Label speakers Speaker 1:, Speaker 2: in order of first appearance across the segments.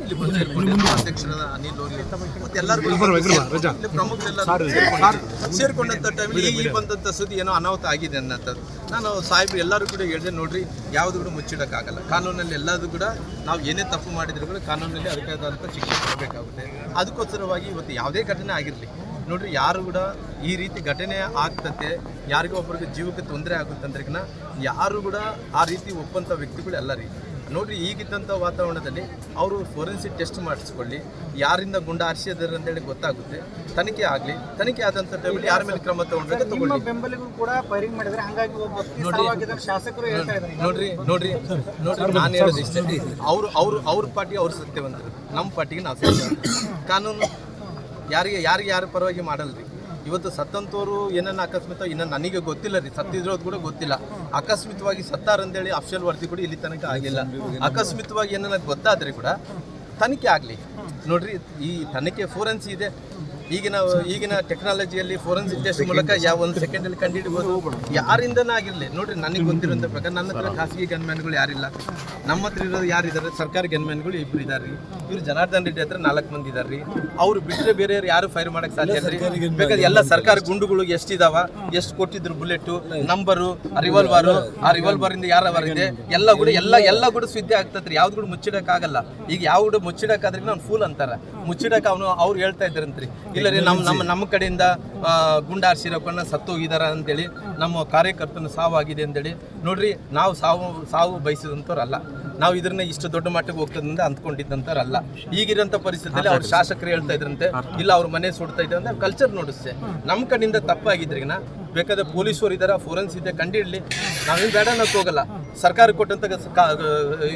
Speaker 1: ಇಲ್ಲಿ ಸೇರ್ಕೊಂಡಿದ್ರು ಅಧ್ಯಕ್ಷರಾದ ಅನಿಲ್ ಮತ್ತೆ ಇಲ್ಲಿ ಟೈಮಲ್ಲಿ ಈ ಬಂದಂತ ಸುದ್ದಿ ಏನೋ ಅನಾಹುತ ಆಗಿದೆ ಅನ್ನೋಂಥದ್ದು ನಾನು ಸಾಹೇಬ್ರು ಎಲ್ಲರೂ ಕೂಡ ಹೇಳಿದೆ ನೋಡ್ರಿ ಯಾವುದು ಕೂಡ ಮುಚ್ಚಿಡಕ್ಕಾಗಲ್ಲ. ಕಾನೂನಲ್ಲಿ ಎಲ್ಲದೂ ಕೂಡ ನಾವು ಏನೇ ತಪ್ಪು ಮಾಡಿದ್ರು ಕೂಡ ಕಾನೂನಲ್ಲಿ ಅದಕ್ಕಾದಂಥ ಶಿಕ್ಷೆ ಕೊಡಬೇಕಾಗುತ್ತೆ. ಅದಕ್ಕೋಸ್ಕರವಾಗಿ ಇವತ್ತು ಯಾವುದೇ ಘಟನೆ ಆಗಿರಲಿ ನೋಡ್ರಿ ಯಾರು ಕೂಡ ಈ ರೀತಿ ಘಟನೆ ಆಗ್ತತೆ ಯಾರಿಗೋ ಒಬ್ಬರಿಗೆ ಜೀವಕ್ಕೆ ತೊಂದರೆ ಆಗುತ್ತಂದ್ರೆಗಿನ ಯಾರು ಕೂಡ ಆ ರೀತಿ ಒಪ್ಪಂತ ವ್ಯಕ್ತಿಗಳು ಎಲ್ಲ ರೀ ನೋಡ್ರಿ ಈಗಿದ್ದಂಥ ವಾತಾವರಣದಲ್ಲಿ ಅವರು ಫೋರೆನ್ಸಿಕ್ ಟೆಸ್ಟ್ ಮಾಡಿಸ್ಕೊಳ್ಳಿ ಯಾರಿಂದ ಗುಂಡ ಅಂತ ಅಂತೇಳಿ ಗೊತ್ತಾಗುತ್ತೆ. ತನಿಖೆ ಆಗಲಿ ತನಿಖೆ ಆದಂಥ ಟೈಮಲ್ಲಿ ಯಾರ ಮೇಲೆ ಕ್ರಮ ತಗೊಂಡ್ರೆ ತಗೊಳ್ಳಿ.
Speaker 2: ಬೆಂಬಲಿಗರು ಕೂಡ ಫೈರಿಂಗ್ ಮಾಡಿದ್ರೆ ಹಾಗಾಗಿ ನೋಡ್ರಿ ಶಾಸಕರು ಹೇಳ್ತಾ ಇದ್ದಾರೆ.
Speaker 1: ನೋಡ್ರಿ ನೋಡ್ರಿ ನೋಡ್ರಿ ನಾನು ಹೇಳೋದು ಇಷ್ಟೇ. ಅವರು ಅವರು ಅವ್ರ ಪಾರ್ಟಿಗೆ ಅವ್ರು ಸತ್ಯವಂತರು. ನಮ್ಮ ಪಾರ್ಟಿಗೆ ನಾವು ಸತ್ಯ ಕಾನೂನು ಯಾರಿಗೆ ಯಾರಿಗೆ ಯಾರ ಪರವಾಗಿ ಮಾಡಲ್ರಿ? ಇವತ್ತು ಸತ್ತಂತವರು ಏನನ್ನ ಅಕಸ್ಮಿತ, ಇನ್ನ ನನಗೆ ಗೊತ್ತಿಲ್ಲ ರೀ, ಸತ್ತಿದ್ರೋದು ಕೂಡ ಗೊತ್ತಿಲ್ಲ. ಅಕಸ್ಮಿತವಾಗಿ ಸತ್ತಾರಂತೇಳಿ ಅಫ್ಷಲ್ ವರ್ತಿ ಕೂಡ ಇಲ್ಲಿ ತನಕ ಆಗಿಲ್ಲ. ಅಕಸ್ಮಿತವಾಗಿ ಏನನ್ನ ಗೊತ್ತಾದ್ರೆ ಕೂಡ ತನಿಖೆ ಆಗಲಿ. ನೋಡ್ರಿ, ಈ ತನಿಖೆ ಫೋರೆನ್ಸಿ ಇದೆ. ಈಗಿನ ಈಗಿನ ಟೆಕ್ನಾಲಜಿಯಲ್ಲಿ ಫೋರೆನ್ಸಿಕ್ ಟೆಸ್ಟ್ ಮೂಲಕ ಯಾವ ಒಂದು ಸೆಕೆಂಡಲ್ಲಿ ಅಲ್ಲಿ ಯಾರಿಂದನೇ ಆಗಿರಲಿ. ನೋಡ್ರಿ ನನಗೆ ಗೊತ್ತಿರುವಂತ ಪ್ರಕಾರ ನನ್ನ ಹತ್ರ ಖಾಸಗಿ ಗನ್ಮ್ಯಾನ್ಗಳು ಯಾರಿಲ್ಲ. ನಮ್ಮ ಹತ್ರ ಇರೋದು ಯಾರಿದ್ದಾರೆ? ಸರ್ಕಾರಿ ಗನ್ಮ್ಯಾನ್ಗಳು ಇಬ್ರು ಇದ್ದಾರೆ ರೀ ಇವ್ರು ಜನಾರ್ದನ್ ರೆಡ್ಡಿ ಹತ್ರ ನಾಲ್ಕು ಮಂದಿ ಇದ್ದಾರೆ ರೀ ಅವ್ರು ಬಿಟ್ಟರೆ ಬೇರೆಯವ್ರು ಯಾರು ಫೈರ್ ಮಾಡಕ್ಕೆ ಸಾಧ್ಯ ಇಲ್ಲ ರೀ. ಬೇಕಾದ್ರೆ ಎಲ್ಲ ಸರ್ಕಾರಿ ಗುಂಡುಗಳು ಎಷ್ಟಿದಾವ? ಎಷ್ಟು ಕೊಟ್ಟಿದ್ರು ಬುಲೆಟ್ ನಂಬರು ರಿವಾಲ್ವರ್ ಆ ರಿವಾಲ್ವರ್ ಇಂದ ಯಾರ ಇದೆ? ಎಲ್ಲ ಕೂಡ ಎಲ್ಲ ಎಲ್ಲ ಕೂಡ ಸುದ್ದಿ ಆಗ್ತದ್ರಿ ಯಾವ್ದು ಕೂಡ ಮುಚ್ಚಿಡಕ್ಕಾಗಲ್ಲ. ಈಗ ಯಾವ ಕೂಡ ಮುಚ್ಚಿಡಕ್ಕಾದ್ರೆ ಅವ್ನು ಫೂಲ್ ಅಂತಾರ. ಮುಚ್ಚಿಡಕ್ಕೆ ಅವನು ಅವ್ರು ಹೇಳ್ತಾ ಇದ್ದಾರಂತ್ರಿ. ಇಲ್ಲ ರೀ ನಮ್ಮ ನಮ್ಮ ನಮ್ಮ ಕಡೆಯಿಂದ ಗುಂಡಾರ್ಸಿರೋಕನ್ನ ಸತ್ತೋಗಿದಾರ ಹಾರಿಸಿರೋಕನ್ನ ಸತ್ತು ಹೋಗಿದಾರ ಅಂತೇಳಿ ನಮ್ಮ ಕಾರ್ಯಕರ್ತನ ಸಾವಾಗಿದೆ ಅಂತೇಳಿ. ನೋಡ್ರಿ ನಾವು ಸಾವು ಸಾವು ಬಯಸಿದಂಥವ್ರಲ್ಲ. ನಾವು ಇದನ್ನ ಇಷ್ಟು ದೊಡ್ಡ ಮಟ್ಟಕ್ಕೆ ಹೋಗ್ತದಂತ ಅಂದ್ಕೊಂಡಿದ್ದಂಥವ್ರಲ್ಲ. ಈಗಿರೋಂಥ ಪರಿಸ್ಥಿತಿಯಲ್ಲಿ ಅವ್ರ ಶಾಸಕರು ಹೇಳ್ತಾ ಇದ್ರಂತೆ ಇಲ್ಲ ಅವ್ರ ಮನೆ ಸುಡ್ತಾ ಇದ್ದಾರೆ ಅಂತ ಕಲ್ಚರ್ ನೋಡಿಸ್ತೆ ನಮ್ಮ ಕಡೆಯಿಂದ ತಪ್ಪಾಗಿದ್ರಿಗಿನ ಬೇಕಾದ್ರೆ ಪೊಲೀಸರು ಇದಾರೆ ಫೋರೆನ್ಸ್ ಇದೆ ಕಂಡಿಡ್ಲಿ. ನಾವೇನು ಬೇಡ ಅನ್ನೋಕೆ ಹೋಗಲ್ಲ. ಸರ್ಕಾರ ಕೊಟ್ಟಂತ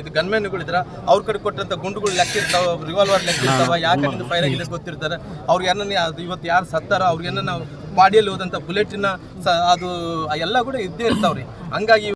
Speaker 1: ಇದು ಗನ್ಮ್ಯಾನ್ಗಳು ಇದ್ರ. ಅವ್ರ ಕಡೆ ಕೊಟ್ಟಂತ ಗುಂಡುಗಳು ಲೆಕ್ಕ ಇರ್ತಾವ ರಿವಾಲ್ವರ್ ಲೆಕ್ಕ ಇರ್ತಾವ ಯಾಕೆ ಫೈರ್ ಆಗಿದೆ ಗೊತ್ತಿರ್ತಾರೆ. ಅವ್ರಿಗೆ ಏನನ್ನ ಅದು ಇವತ್ತು ಯಾರು ಸತ್ತಾರ ಅವ್ರಿಗೆ ನಾವು ಬಾಡಿಯಲ್ಲಿ ಹೋದಂಥ ಬುಲೆಟಿನ ಸ ಅದು ಎಲ್ಲ ಕೂಡ ಇದ್ದೇ ಇರ್ತಾವ್ರಿ. ಹಂಗಾಗಿ